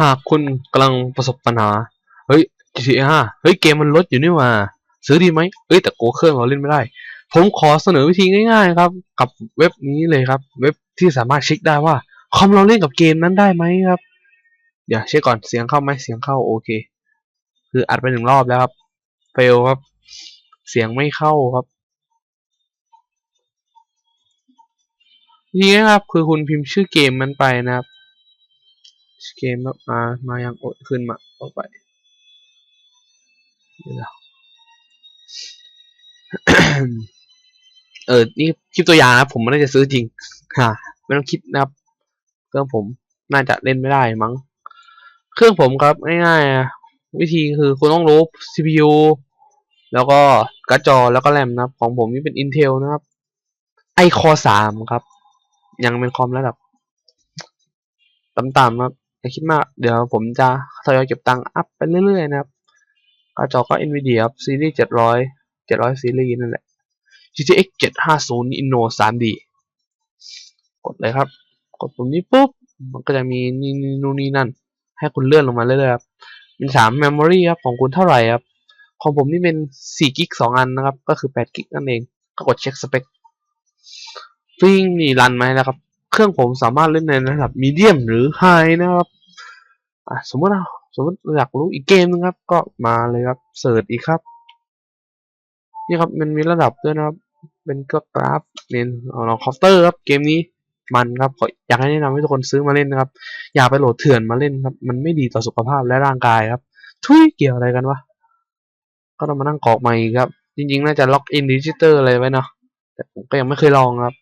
หากคุณกำลังประสบปัญหา เฮ้ย GTA 5เฮ้ย เกมมันลดอยู่นี่ว่า ซื้อดีไหมเอ้ย แต่โกเครื่องเราเล่นไม่ได้ ผมขอเสนอวิธีง่าย ๆ ครับ กับเว็บนี้เลยครับ เว็บที่สามารถเช็คได้ว่าคอมเราเล่นกับเกมนั้นได้ไหมครับ เดี๋ยวเช็คก่อนเสียงเข้าไหมเสียงเข้าโอเค คืออัดไปหนึ่งรอบแล้วครับเฟลครับ เสียงไม่เข้าครับนี่นะครับ คือคุณพิมพ์ชื่อเกมมันไปนะครับ เกมครับมามายังโอดขึ้นมาออกไปเดี๋ยวนะเออ นี่คลิปตัวอย่างนะผมไม่ได้จะซื้อจริงฮะไม่ต้องคิดนะครับ เครื่องผมน่าจะเล่นไม่ได้มั้ง เครื่องผมครับง่ายๆอะวิธีคือคุณต้องรู้ CPU แล้วก็การ์ดจอแล้วก็แรมนะครับ ของผมนี่เป็น Intel นะครับ i-Core 3ครับ ยังเป็นคอมระดับต่ำๆครับ อย่าคิดมาก เดี๋ยวผมจะทยอยเก็บตังค์อัพไปเรื่อยๆนะครับกร์ดจอก็ Nvidia ครับซีรีส์700 700 ซีรีส์นั่นแหละ GTX 750 Inno 3D กดเลยครับ กดปุ่มนี้ปุ๊บ มันก็จะมีนี่นี่นู่นนี่นั่น ให้คุณเลื่อนลงมาเรื่อยๆครับมีสาม memory ครับ ของคุณเท่าไหร่ครับ ของผมนี่เป็น4กิก2อันนะครับ ก็คือ8กิกนั่นเอง ก็กดเช็คสเปคฟิงนี่รันไหมนะครับ เครื่องผมสามารถเล่นในระดับ medium หรือ high นะครับสมมติเราสมมติอยากรู้อีกเกมนึงครับ ก็มาเลยครับเสิร์ชอีกครับ นี่ครับมันมีระดับด้วยนะครับ เป็นก็กราฟเน้นเอาลองคอฟเตอร์ครับเกมนี้มันครับออยากให้แนะนำให้ทุกคนซื้อมาเล่นนะครับ อย่าไปโหลดเถื่อนมาเล่นครับ มันไม่ดีต่อสุขภาพและร่างกายครับ ทุยเกี่ยวอะไรกันวะก็ต้องมานั่งกรอกใหม่อีกครับ จริงๆ น่าจะล็อกอินดิจิตอร์อะไรไว้เนาะแต่ผมก็ยังไม่เคยลองครับ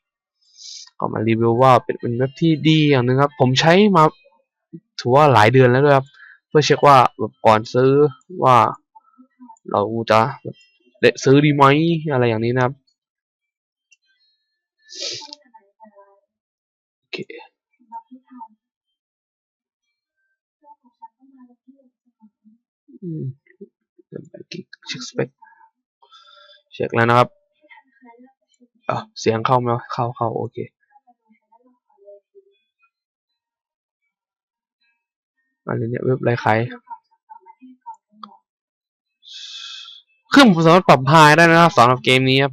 ก็มารีวิวว่าเป็นเว็บที่ดีอย่างหนึ่งครับ ผมใช้มาถือว่าหลายเดือนแล้วด้วยครับ เพื่อเช็คว่าแบบก่อนซื้อว่า เราจะเดซื้อดีไหมอะไรอย่างนี้นะครับโอเคอืมเดี๋ยวไปกิ๊กเช็คสเปคเช็คแล้วนะครับอะเสียงเข้าไหมเข้าเข้าโอเค อะไรเนี่ยเว็บไรขายเครื่องมสามารถปรับไฮได้นะครับสำหรับเกมนี้ครับ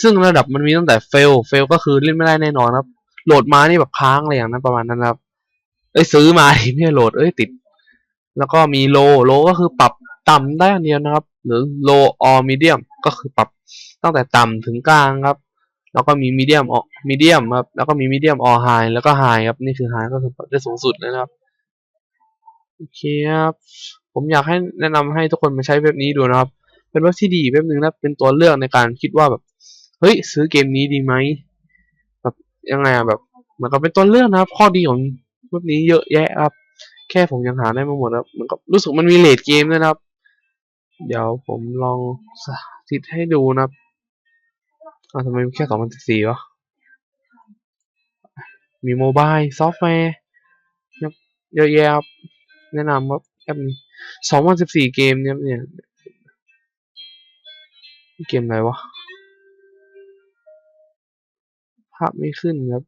ซึ่งระดับมันมีตั้งแต่เฟลเฟลก็คือเล่นไม่ได้แน่นอนครับ โหลดมานี่แบบค้างอะไรอย่างนั้นประมาณนั้นครับเอ้ยซื้อมาไม่ใช่โหลดเอ้ยติด แล้วก็มีโลโลก็คือปรับต่ำได้อันเดียวนะครับ หรือ low or medium ก็คือปรับตั้งแต่ต่ำถึงกลางครับ แล้วก็มี medium or medium ครับแล้วก็มี medium or high แล้วก็ high ครับนี่คือ high ก็คือปรับได้สูงสุดนะครับ โอเคครับ ผมอยากให้แนะนำให้ทุกคนมาใช้เว็บนี้ดูนะครับ เป็นเว็บที่ดีเว็บหนึ่งนะเป็นตัวเลือกในการคิดว่าแบบ เฮ้ย ซื้อเกมนี้ดีไหมแบบยังไงอะแบบเหมือนกับเป็นตัวเลือกนะครับ ข้อดีของเว็บนี้เยอะแยะครับ แค่ผมยังหาได้ม่หมดครับเหมือนกับรู้สึกมันมีเลทเกมด้วยนะครับ เดี๋ยวผมลองสาธิตให้ดูนะครับอ่าวทำไมมีแค่สองพันสิบสี่วะมีโมบายซอฟต์แวร์เยอะแยะครับ แนะนำว่าแอปนี้สองพันสิบสี่เกมเนี่ยเนี่ยเกมอะไรวะ ภาพไม่ขึ้นครับ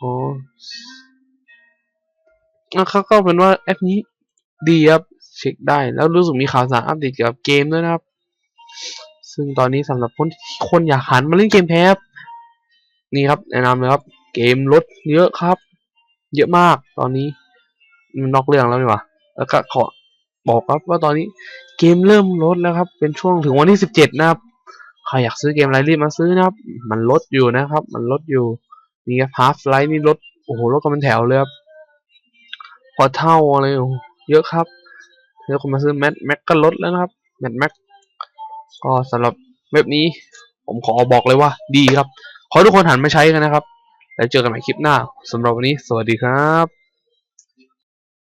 อ๋อนะครับก็เป็นว่าแอปนี้ดีครับ เช็คได้แล้วรู้สึกมีข่าวสารอัปเดตเกี่ยวกับเกมด้วยนะครับ ซึ่งตอนนี้สำหรับคนคนอยากหันมาเล่นเกมแพบ นี่ครับแนะนำเลยครับ เกมลดเยอะครับ เยอะมากตอนนี้มันนอกเรื่องแล้วนี่หว่าแล้วก็ขอบอกครับว่าตอนนี้เกมเริ่มลดแล้วครับ เป็นช่วงถึงวันที่สิบเจ็ดนะครับใครอยากซื้อเกมอะไรรีบมาซื้อนะครับ มันลดอยู่นะครับ มันลดอยู่นี่ครับ Half Life นี่ลดโอ้โหลดกันเป็นแถวเลยครับพอเท่าอะไรเยอะครับเดี๋ยวคนมาซื้อแมทแม็กก็ลดแล้วนะครับแมทแม็กก็สำหรับเว็บนี้ ผมขอบอกเลยว่าดีครับ ขอทุกคนหันมาใช้กันนะครับ แล้วเจอกันใหม่คลิปหน้าสำหรับวันนี้ สวัสดีครับ